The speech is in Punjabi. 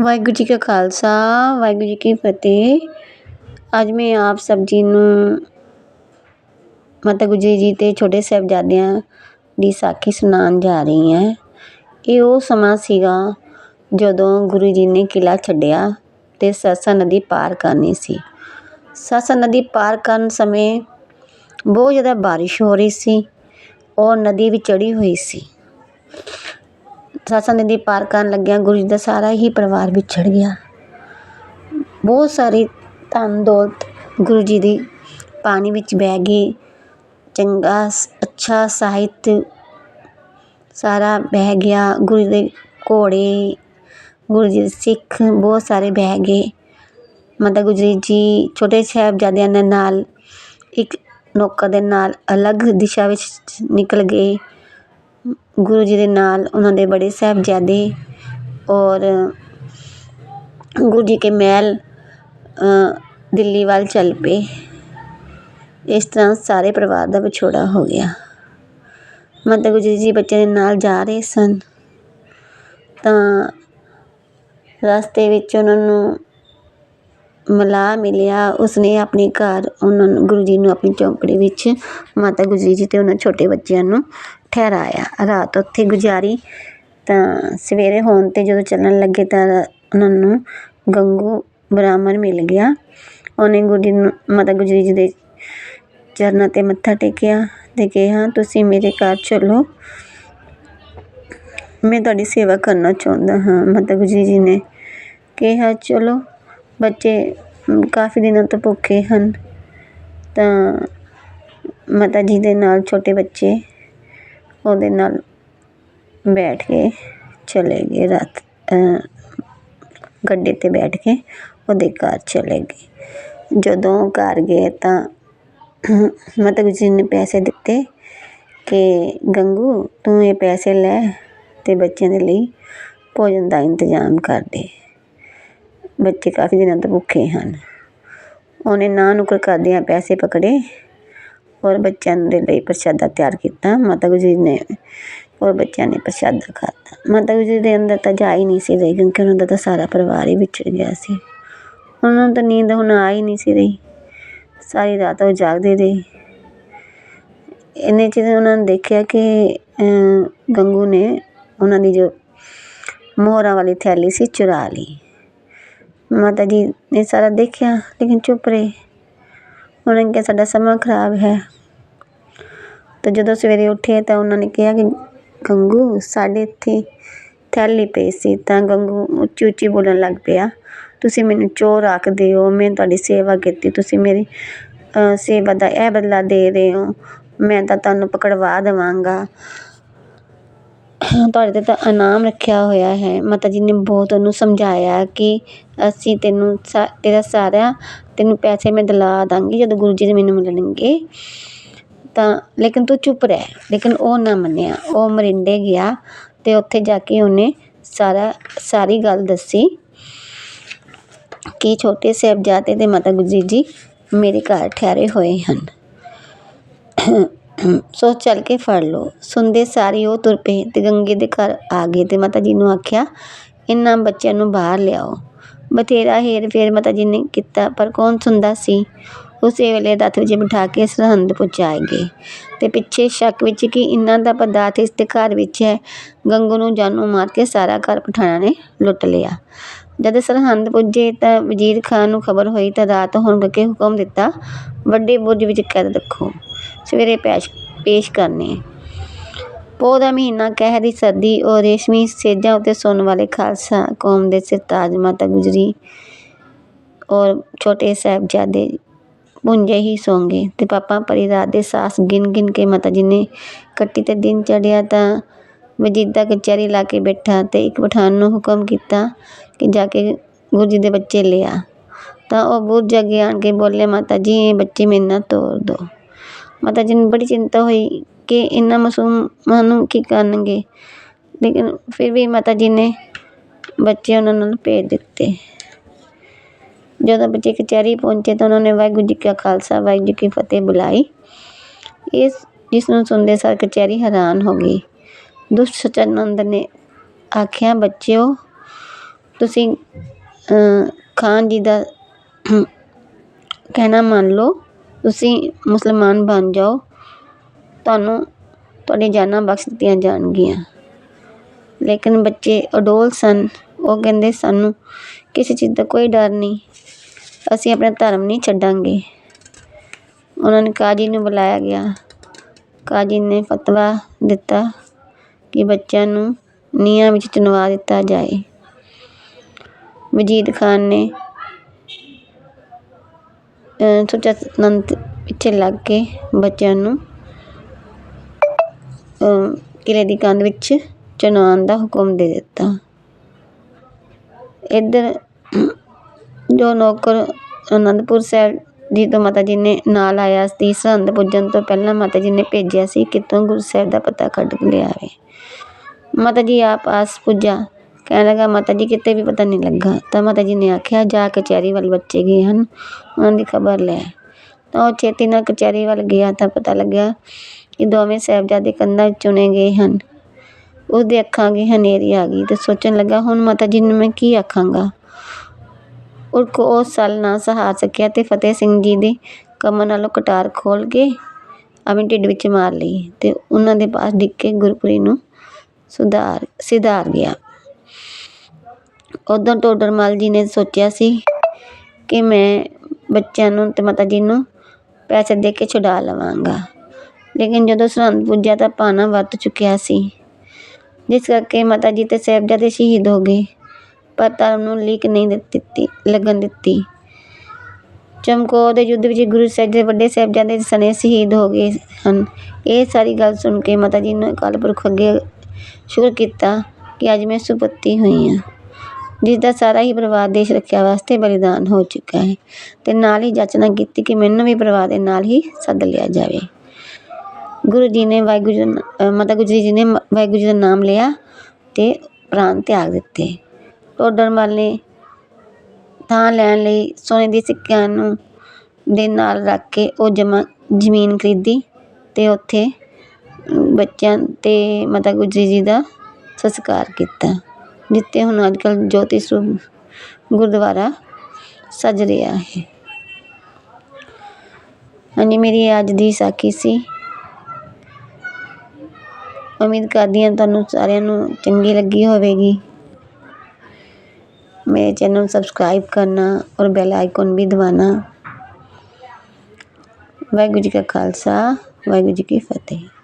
ਵਾਹਿਗੁਰੂ ਜੀ ਕਾ ਖਾਲਸਾ, ਵਾਹਿਗੁਰੂ ਜੀ ਕੀ ਫਤਿਹ। ਅੱਜ ਮੈਂ ਆਪ ਸਭ ਜੀ ਨੂੰ ਮਾਤਾ ਗੁਜਰੀ ਜੀ ਤੇ ਛੋਟੇ ਸਾਹਿਬਜ਼ਾਦਿਆਂ ਦੀ ਸਾਖੀ ਸੁਣਾਉਣ ਜਾ ਰਹੀ ਹਾਂ। ਇਹ ਉਹ ਸਮਾਂ ਸੀਗਾ ਜਦੋਂ ਗੁਰੂ ਜੀ ਨੇ ਕਿਲਾ ਛੱਡਿਆ ਤੇ ਸਰਸਾ ਨਦੀ ਪਾਰ ਕਰਨੀ ਸੀ। ਸਰਸਾ ਨਦੀ ਪਾਰ ਕਰਨ ਸਮੇਂ ਬਹੁਤ ਜ਼ਿਆਦਾ ਬਾਰਿਸ਼ ਹੋ ਰਹੀ ਸੀ ਔਰ ਨਦੀ ਵੀ ਚੜੀ ਹੋਈ ਸੀ। ਸਰਸਾ ਨਦੀ ਪਾਰ ਕਰਨ ਲੱਗਿਆ ਗੁਰੂ ਜੀ ਦਾ ਸਾਰਾ ਹੀ ਪਰਿਵਾਰ ਵਿਛੜ ਗਿਆ। ਬਹੁਤ ਸਾਰੀ ਧਨ ਦੌਲਤ ਗੁਰੂ ਜੀ ਦੀ ਪਾਣੀ ਵਿੱਚ ਬਹਿ ਗਈ। ਚੰਗਾ ਸ- ਅੱਛਾ ਸਾਹਿਤ ਸਾਰਾ ਬਹਿ ਗਿਆ। ਗੁਰੂ ਜੀ ਦੇ ਘੋੜੇ, ਗੁਰੂ ਜੀ ਦੇ ਸਿੱਖ ਬਹੁਤ ਸਾਰੇ ਬਹਿ ਗਏ। ਮਾਤਾ ਗੁਜਰੀ ਜੀ ਛੋਟੇ ਸਾਹਿਬਜ਼ਾਦਿਆਂ ਦੇ ਨਾਲ, ਇੱਕ ਨੌਕਰ ਦੇ ਨਾਲ ਅਲੱਗ ਦਿਸ਼ਾ ਵਿੱਚ ਨਿਕਲ ਗਏ। ਗੁਰੂ ਜੀ ਦੇ ਨਾਲ ਉਹਨਾਂ ਦੇ ਬੜੇ ਸਾਹਿਬਜ਼ਾਦੇ ਔਰ ਗੁਰੂ ਜੀ ਕੇ ਮਹਿਲ ਦਿੱਲੀ ਵੱਲ ਚੱਲ ਪਏ। ਇਸ ਤਰ੍ਹਾਂ ਸਾਰੇ ਪਰਿਵਾਰ ਦਾ ਵਿਛੋੜਾ ਹੋ ਗਿਆ। ਮਾਤਾ ਗੁਜਰੀ ਜੀ ਬੱਚਿਆਂ ਦੇ ਨਾਲ ਜਾ ਰਹੇ ਸਨ। ਤਾਂ ਰਸਤੇ ਵਿੱਚ ਉਹਨਾਂ ਨੂੰ ਮਲਾਹ ਮਿਲਿਆ। ਉਸਨੇ ਆਪਣੇ ਘਰ ਉਹਨਾਂ ਨੂੰ, ਗੁਰੂ ਜੀ ਨੂੰ ਆਪਣੀ ਚੌਂਕੜੀ ਵਿੱਚ, ਮਾਤਾ ਗੁਜਰੀ ਜੀ ਅਤੇ ਉਹਨਾਂ ਛੋਟੇ ਬੱਚਿਆਂ ਨੂੰ ਠਹਿਰਾਇਆ। ਰਾਤ ਉੱਥੇ ਗੁਜ਼ਾਰੀ ਤਾਂ ਸਵੇਰੇ ਹੋਣ ਤੇ ਜਦੋਂ ਚੱਲਣ ਲੱਗੇ ਤਾਂ ਉਹਨਾਂ ਨੂੰ ਗੰਗੂ ਬ੍ਰਾਹਮਣ ਮਿਲ ਗਿਆ। ਉਹਨੇ ਗੁਰੂ ਜੀ ਨੂੰ, ਮਾਤਾ ਗੁਜਰੀ ਜੀ ਦੇ ਚਰਨਾਂ ਤੇ ਮੱਥਾ ਟੇਕਿਆ ਅਤੇ ਕਿਹਾ, ਤੁਸੀਂ ਮੇਰੇ ਘਰ ਚੱਲੋ। ਮੈਂ ਤੁਹਾਡੀ ਸੇਵਾ ਕਰਨਾ ਚਾਹੁੰਦਾ ਹਾਂ। ਮਾਤਾ ਗੁਜਰੀ ਜੀ ਨੇ ਕਿਹਾ, ਚਲੋ। ਬੱਚੇ ਕਾਫੀ ਦਿਨਾਂ ਤੋਂ ਭੁੱਖੇ ਹਨ। ਤਾਂ ਮਾਤਾ ਜੀ ਦੇ ਨਾਲ ਛੋਟੇ ਬੱਚੇ ਉਹਦੇ ਨਾਲ ਬੈਠ ਕੇ ਚਲੇ ਗਏ ਰਾਤ ਗੱਡੀ ਤੇ ਬੈਠ ਕੇ ਉਹਦੇ ਘਰ ਚਲੇ ਗਏ। ਜਦੋਂ ਘਰ ਗਏ ਤਾਂ ਮਾਤਾ ਗੁਜਰੀ ਨੇ ਪੈਸੇ ਦਿੱਤੇ ਕਿ, ਗੰਗੂ, ਤੂੰ ਇਹ ਪੈਸੇ ਲੈ ਅਤੇ ਬੱਚਿਆਂ ਦੇ ਲਈ ਭੋਜਨ ਦਾ ਇੰਤਜ਼ਾਮ ਕਰ ਦੇ। ਬੱਚੇ ਕਾਫੀ ਦਿਨਾਂ ਤੋਂ ਭੁੱਖੇ ਹਨ। ਉਹਨੇ ਨਾ ਨੁੱਕਰ ਕਰਦਿਆਂ ਪੈਸੇ ਪਕੜੇ ਔਰ ਬੱਚਿਆਂ ਦੇ ਲਈ ਪ੍ਰਸ਼ਾਦਾ ਤਿਆਰ ਕੀਤਾ। ਮਾਤਾ ਗੁਜਰੀ ਨੇ, ਔਰ ਬੱਚਿਆਂ ਨੇ ਪ੍ਰਸ਼ਾਦਾ ਖਾਧਾ। ਮਾਤਾ ਗੁਜਰੀ ਦੇ ਅੰਦਰ ਤਾਂ ਜਾ ਹੀ ਨਹੀਂ ਸੀ ਰਹੀ ਕਿਉਂਕਿ ਉਹਨਾਂ ਦਾ ਤਾਂ ਸਾਰਾ ਪਰਿਵਾਰ ਹੀ ਵਿਛੜ ਗਿਆ ਸੀ। ਉਹਨਾਂ ਨੂੰ ਤਾਂ ਨੀਂਦ ਹੁਣ ਆ ਹੀ ਨਹੀਂ ਸੀ ਰਹੀ। ਸਾਰੀ ਰਾਤ ਉਹ ਜਾਗਦੇ ਰਹੇ। ਇੰਨੇ ਚਿਰ ਉਹਨਾਂ ਨੇ ਦੇਖਿਆ ਕਿ ਗੰਗੂ ਨੇ ਉਹਨਾਂ ਦੀ ਜੋ ਮੋਹਰਾਂ ਵਾਲੀ ਥੈਲੀ ਸੀ, ਚੁਰਾ ਲਈ। ਮਾਤਾ ਜੀ ਨੇ ਸਾਰਾ ਦੇਖਿਆ ਲੇਕਿਨ ਚੁੱਪ ਰਹੇ। ਉਹਨਾਂ ਨੇ ਕਿਹਾ ਸਾਡਾ ਸਮਾਂ ਖਰਾਬ ਹੈ। ਤਾਂ ਜਦੋਂ ਸਵੇਰੇ ਉੱਠੇ ਤਾਂ ਉਹਨਾਂ ਨੇ ਕਿਹਾ ਕਿ ਗੰਗੂ ਸਾਡੇ ਇੱਥੇ ਥੈਲੀ ਪਈ ਸੀ। ਤਾਂ ਗੰਗੂ ਉੱਚੀ ਉੱਚੀ ਬੋਲਣ ਲੱਗ ਪਿਆ ਤੁਸੀਂ ਮੈਨੂੰ ਚੋਰ ਆਖਦੇ ਹੋ ਮੈਂ ਤੁਹਾਡੀ ਸੇਵਾ ਕੀਤੀ। ਤੁਸੀਂ ਮੇਰੀ ਅ, ਸੇਵਾ ਦਾ ਇਹ ਬਦਲਾ ਦੇ ਰਹੇ ਹੋ। ਮੈਂ ਤਾਂ ਤੁਹਾਨੂੰ ਪਕੜਵਾ ਦੇਵਾਂਗਾ। ਤੁਹਾਡੇ ਤੇ ਤਾਂ ਇਨਾਮ ਰੱਖਿਆ ਹੋਇਆ ਹੈ। ਮਾਤਾ ਜੀ ਨੇ ਬਹੁਤ ਉਹਨੂੰ ਸਮਝਾਇਆ ਕਿ ਅਸੀਂ ਤੈਨੂੰ ਸਾ, ਤੇਰਾ ਸਾਰਾ ਤੈਨੂੰ ਪੈਸੇ ਮੈਂ ਦਿਲਾ ਦਾਂਗੀ, ਜਦੋਂ ਗੁਰੂ ਜੀ ਮੈਨੂੰ ਮਿਲਣਗੇ। ਤਾਂ, ਲੇਕਿਨ ਤੂੰ ਚੁੱਪ ਰਹਿ। ਲੇਕਿਨ ਉਹ ਨਾ ਮੰਨਿਆ। ਉਹ ਮਰਿੰਡੇ ਗਿਆ ਅਤੇ ਉੱਥੇ ਜਾ ਕੇ ਉਹਨੇ ਸਾਰਾ, ਸਾਰੀ ਗੱਲ ਦੱਸੀ ਕਿ ਛੋਟੇ ਸਾਹਿਬਜ਼ਾਦੇ ਤੇ ਮਾਤਾ ਗੁਜਰੀ ਜੀ ਮੇਰੇ ਘਰ ਠਹਿਰੇ ਹੋਏ ਹਨ। ਸੋ ਚੱਲ ਕੇ ਫੜ ਲਓ। ਸੁਣਦੇ ਸਾਰੀ ਉਹ ਤੁਰ ਪਏ ਤੇ ਗੰਗੇ ਦੇ ਘਰ ਆ ਗਏ ਤੇ ਮਾਤਾ ਜੀ ਨੂੰ ਆਖਿਆ ਇਹਨਾਂ ਬੱਚਿਆਂ ਨੂੰ ਬਾਹਰ ਲਿਆਓ। ਬਥੇਰਾ ਹੇਰ ਫੇਰ ਮਾਤਾ ਜੀ ਨੇ ਕੀਤਾ, ਪਰ ਕੌਣ ਸੁਣਦਾ ਸੀ? ਉਸੇ ਵੇਲੇ ਰੱਥ ਵਿੱਚ ਬਿਠਾ ਕੇ ਸਰਹੰਦ ਪਹੁੰਚਾਏ ਗਏ ਤੇ ਪਿੱਛੇ ਸ਼ੱਕ ਵਿੱਚ ਕਿ ਇਹਨਾਂ ਦਾ ਪਦਾਰਥ ਇਸ ਦੇ ਘਰ ਵਿੱਚ ਹੈ, ਗੰਗੂ ਨੂੰ ਜਾਨੋਂ ਮਾਰ ਕੇ ਸਾਰਾ ਘਰ ਪਠਾਣਾਂ ਨੇ ਲੁੱਟ ਲਿਆ। ਜਦ ਸਰਹੰਦ ਪੁੱਜੇ ਤਾਂ ਵਜ਼ੀਰ ਖਾਨ ਨੂੰ ਖਬਰ ਹੋਈ ਤਾਂ ਰਾਤ ਹੋਣ ਕਰਕੇ ਹੁਕਮ ਦਿੱਤਾ, ਵੱਡੇ ਬੁਰਜ ਵਿੱਚ ਕੈਦ ਰੱਖੋ। ਸਵੇਰੇ ਪੈਸ਼, ਪੇਸ਼ ਕਰਨੇ ਪੋਹ ਦਾ ਮਹੀਨਾ ਕਹਿ ਦੀ ਸਰਦੀ ਔਰ ਰੇਸ਼ਮੀ ਸੇਜਾਂ ਉੱਤੇ ਸੌਣ ਵਾਲੇ ਖਾਲਸਾ ਕੌਮ ਦੇ ਸਰਤਾਜ ਮਾਤਾ ਗੁਜਰੀ ਔਰ ਛੋਟੇ ਸਾਹਿਬਜ਼ਾਦੇ ਪੁੰਜੇ ਹੀ ਸੌਂਗੇ ਤੇ ਪਾਪਾ ਪਰੀ ਰਾਤ ਦੇ ਸਾਸ ਗਿਣ ਗਿਣ ਕੇ ਮਾਤਾ ਜੀ ਨੇ ਕੱਟੀ ਤੇ ਦਿਨ ਚੜਿਆ ਤਾਂ ਵਜੀਦਾ ਕਚਹਿਰੀ ਲਾ ਕੇ ਬੈਠਾ ਤੇ ਇੱਕ ਪਠਾਨ ਨੂੰ ਹੁਕਮ ਕੀਤਾ ਕਿ ਜਾ ਕੇ ਗੁਰੂ ਜੀ ਦੇ ਬੱਚੇ ਲਿਆ। ਤਾਂ ਉਹ ਬੁੱਝ ਅੱਗੇ ਆਣ ਕੇ ਬੋਲੇ, ਮਾਤਾ ਜੀ, ਇਹ ਬੱਚੇ ਮੇਰੇ ਨਾਲ ਤੋਰ ਦਿਓ ਮਾਤਾ ਜੀ ਨੂੰ ਬੜੀ ਚਿੰਤਾ ਹੋਈ ਕਿ ਇਹਨਾਂ ਮਾਸੂਮਾਂ ਨੂੰ ਕੀ ਕਰਨਗੇ। ਲੇਕਿਨ ਫਿਰ ਵੀ ਮਾਤਾ ਜੀ ਨੇ ਬੱਚੇ ਉਹਨਾਂ ਨਾਲ ਭੇਜ ਦਿੱਤੇ। ਜਦੋਂ ਬੱਚੇ ਕਚਹਿਰੀ ਪਹੁੰਚੇ ਤਾਂ ਉਹਨਾਂ ਨੇ ਵਾਹਿਗੁਰੂ ਜੀ ਕਾ ਖਾਲਸਾ, ਵਾਹਿਗੁਰੂ ਜੀ ਕੀ ਫਤਿਹ ਬੁਲਾਈ। ਇਸ, ਜਿਸ ਨੂੰ ਸੁਣਦੇ ਸਾਰ ਕਚਹਿਰੀ ਹੈਰਾਨ ਹੋ ਗਈ। ਦੁਸ਼ਟ ਸਚਾਨੰਦ ਨੇ ਆਖਿਆ, ਬੱਚਿਓ, ਤੁਸੀਂ ਖਾਨ ਜੀ ਦਾ ਕਹਿਣਾ ਮੰਨ ਲਓ। ਤੁਸੀਂ ਮੁਸਲਮਾਨ ਬਣ ਜਾਓ, ਤੁਹਾਨੂੰ ਤੁਹਾਡੀਆਂ ਜਾਨਾਂ ਬਖਸ਼ ਦਿੱਤੀਆਂ ਜਾਣਗੀਆਂ। ਲੇਕਿਨ ਬੱਚੇ ਅਡੋਲ ਸਨ। ਉਹ ਕਹਿੰਦੇ, ਸਾਨੂੰ ਕਿਸੇ ਚੀਜ਼ ਦਾ ਕੋਈ ਡਰ ਨਹੀਂ। ਅਸੀਂ ਆਪਣਾ ਧਰਮ ਨਹੀਂ ਛੱਡਾਂਗੇ। ਉਹਨਾਂ ਨੇ ਕਾਜੀ ਨੂੰ ਬੁਲਾਇਆ ਗਿਆ। ਕਾਜੀ ਨੇ ਫਤਵਾ ਦਿੱਤਾ ਕਿ ਬੱਚਿਆਂ ਨੂੰ ਨੀਹਾਂ ਵਿੱਚ ਚਿਣਵਾ ਦਿੱਤਾ ਜਾਏ। ਵਜੀਦ ਖਾਨ ਨੇ ਸੁੱਚਾ ਨੰਦ ਪਿੱਛੇ ਲੱਗ ਕੇ ਬੱਚਿਆਂ ਨੂੰ ਕਿਲ੍ਹੇ ਦੀ ਕੰਧ ਵਿੱਚ ਚਿਣਵਾਉਣ ਦਾ ਹੁਕਮ ਦੇ ਦਿੱਤਾ। ਇੱਧਰ ਜੋ ਨੌਕਰ ਅਨੰਦਪੁਰ ਸਾਹਿਬ ਜੀ ਤੋਂ ਮਾਤਾ ਜੀ ਨੇ ਨਾਲ ਆਇਆ ਸੀ, ਸਰਹੰਦ ਪੁੱਜਣ ਤੋਂ ਪਹਿਲਾਂ ਮਾਤਾ ਜੀ ਨੇ ਭੇਜਿਆ ਸੀ ਕਿਤੋਂ ਗੁਰੂ ਸਾਹਿਬ ਦਾ ਪਤਾ ਕੱਢ ਕੇ ਲਿਆਵੇ। ਮਾਤਾ ਜੀ ਆਪ ਆਸ ਪੁੱਜਾ ਕਹਿਣ ਲੱਗਾ, ਮਾਤਾ ਜੀ, ਕਿਤੇ ਵੀ ਪਤਾ ਨਹੀਂ ਲੱਗਾ। ਤਾਂ ਮਾਤਾ ਜੀ ਨੇ ਆਖਿਆ, ਜਾ ਕਚਹਿਰੀ ਵੱਲ ਬੱਚੇ ਗਏ ਹਨ। ਉਹਨਾਂ ਦੀ ਖਬਰ ਲੈ। ਤਾਂ ਉਹ ਛੇਤੀ ਨਾਲ ਕਚਹਿਰੀ ਵੱਲ ਗਿਆ ਤਾਂ ਪਤਾ ਲੱਗਿਆ ਕਿ ਦੋਵੇਂ ਸਾਹਿਬਜ਼ਾਦੇ ਕੰਧਾਂ ਚੁਣੇ ਗਏ ਹਨ। ਉਹਦੇ ਅੱਖਾਂ ਅੱਗੇ ਹਨੇਰੀ ਆ ਗਈ ਤੇ ਸੋਚਣ ਲੱਗਾ, ਹੁਣ ਮਾਤਾ ਜੀ ਨੂੰ ਮੈਂ ਕੀ ਆਖਾਂਗਾ? ਉਹ ਕੋ ਉਹ ਸਲ ਨਾ ਸਹਾਰ ਸਕਿਆ ਤੇ ਫਤਿਹ ਸਿੰਘ ਜੀ ਦੇ ਕਮਰ ਨਾਲੋਂ ਕਟਾਰ ਖੋਲ ਕੇ ਆਪਣੇ ਢਿੱਡ ਵਿੱਚ ਮਾਰ ਲਈ ਤੇ ਉਹਨਾਂ ਦੇ ਪਾਸ ਡਿੱਗ ਕੇ ਗੁਰਪੁਰੀ ਨੂੰ ਸੁਧਾਰ ਸਿਧਾਰ ਗਿਆ। ਉਦੋਂ ਟੋਡਰਮਲ ਜੀ ਨੇ ਸੋਚਿਆ ਸੀ ਕਿ ਮੈਂ ਬੱਚਿਆਂ ਨੂੰ ਅਤੇ ਮਾਤਾ ਜੀ ਨੂੰ ਪੈਸੇ ਦੇ ਕੇ ਛੁਡਾ ਲਵਾਂਗਾ। ਲੇਕਿਨ ਜਦੋਂ ਸਰਹੰਦ ਪੁੱਜਿਆ ਤਾਂ ਪਾਣਾ ਵੱਤ ਚੁੱਕਿਆ ਸੀ। ਜਿਸ ਕਰਕੇ ਮਾਤਾ ਜੀ ਅਤੇ ਸਾਹਿਬਜ਼ਾਦੇ ਸ਼ਹੀਦ ਹੋ ਗਏ। ਪਰ ਧਰਮ ਨੂੰ ਲੀਕ ਨਹੀਂ ਦਿੱਤੀ ਲੱਗਣ ਦਿੱਤੀ। ਚਮਕੌਰ ਦੇ ਯੁੱਧ ਵਿੱਚ ਗੁਰੂ ਸਾਹਿਬ ਦੇ ਵੱਡੇ ਸਾਹਿਬਜ਼ਾਦੇ ਸਣੇ ਸ਼ਹੀਦ ਹੋ ਗਏ ਹਨ ਇਹ ਸਾਰੀ ਗੱਲ ਸੁਣ ਕੇ ਮਾਤਾ ਜੀ ਨੇ ਅਕਾਲ ਪੁਰਖ ਅੱਗੇ ਸ਼ੁਕਰ ਕੀਤਾ ਕਿ ਅੱਜ ਮੈਂ ਸੁਪੱਤੀ ਹੋਈ ਹਾਂ। ਜਿਸ ਦਾ ਸਾਰਾ ਹੀ ਪਰਿਵਾਰ ਦੇਸ਼ ਰੱਖਿਆ ਵਾਸਤੇ ਬਲੀਦਾਨ ਹੋ ਚੁੱਕਾ ਹੈ। ਅਤੇ ਨਾਲ ਹੀ ਜਾਚਨਾ ਕੀਤੀ ਕਿ ਮੈਨੂੰ ਵੀ ਪਰਿਵਾਰ ਦੇ ਨਾਲ ਹੀ ਸੱਦ ਲਿਆ ਜਾਵੇ। ਗੁਰੂ ਜੀ ਨੇ ਵਾਹਿਗੁਰੂ ਮਾਤਾ ਗੁਜਰੀ ਜੀ ਨੇ ਵਾਹਿਗੁਰੂ ਜੀ ਦਾ ਨਾਮ ਲਿਆ ਅਤੇ ਪ੍ਰਾਣ ਤਿਆਗ ਦਿੱਤੇ। ਟੋਡਰ ਮੱਲ ਨੇ ਥਾਂ ਲੈਣ ਲਈ ਸੋਨੇ ਦੇ ਸਿੱਕਿਆਂ ਨੂੰ ਦੇ ਨਾਲ ਰੱਖ ਕੇ ਉਹ ਜਮਾ ਜ਼ਮੀਨ ਖਰੀਦੀ ਅਤੇ ਉੱਥੇ ਬੱਚਿਆਂ ਅਤੇ ਮਾਤਾ ਗੁਜਰੀ ਜੀ ਦਾ ਸੰਸਕਾਰ ਕੀਤਾ। ਜਿੱਥੇ ਹੁਣ ਅੱਜ ਕੱਲ੍ਹ ਜੋਤੀ ਸਰੂਪ ਗੁਰਦੁਆਰਾ ਸਜ ਰਿਹਾ ਹੈ ਹਾਂਜੀ ਮੇਰੀ ਅੱਜ ਦੀ ਸਾਖੀ ਸੀ ਉਮੀਦ ਕਰਦੀ ਹਾਂ ਤੁਹਾਨੂੰ ਸਾਰਿਆਂ ਨੂੰ ਚੰਗੀ ਲੱਗੀ ਹੋਵੇਗੀ मेरे चैनल सब्सक्राइब करना और बेल आइकन भी दबाना वाहगुरू जी का खालसा वाहगुरू जी की फतेह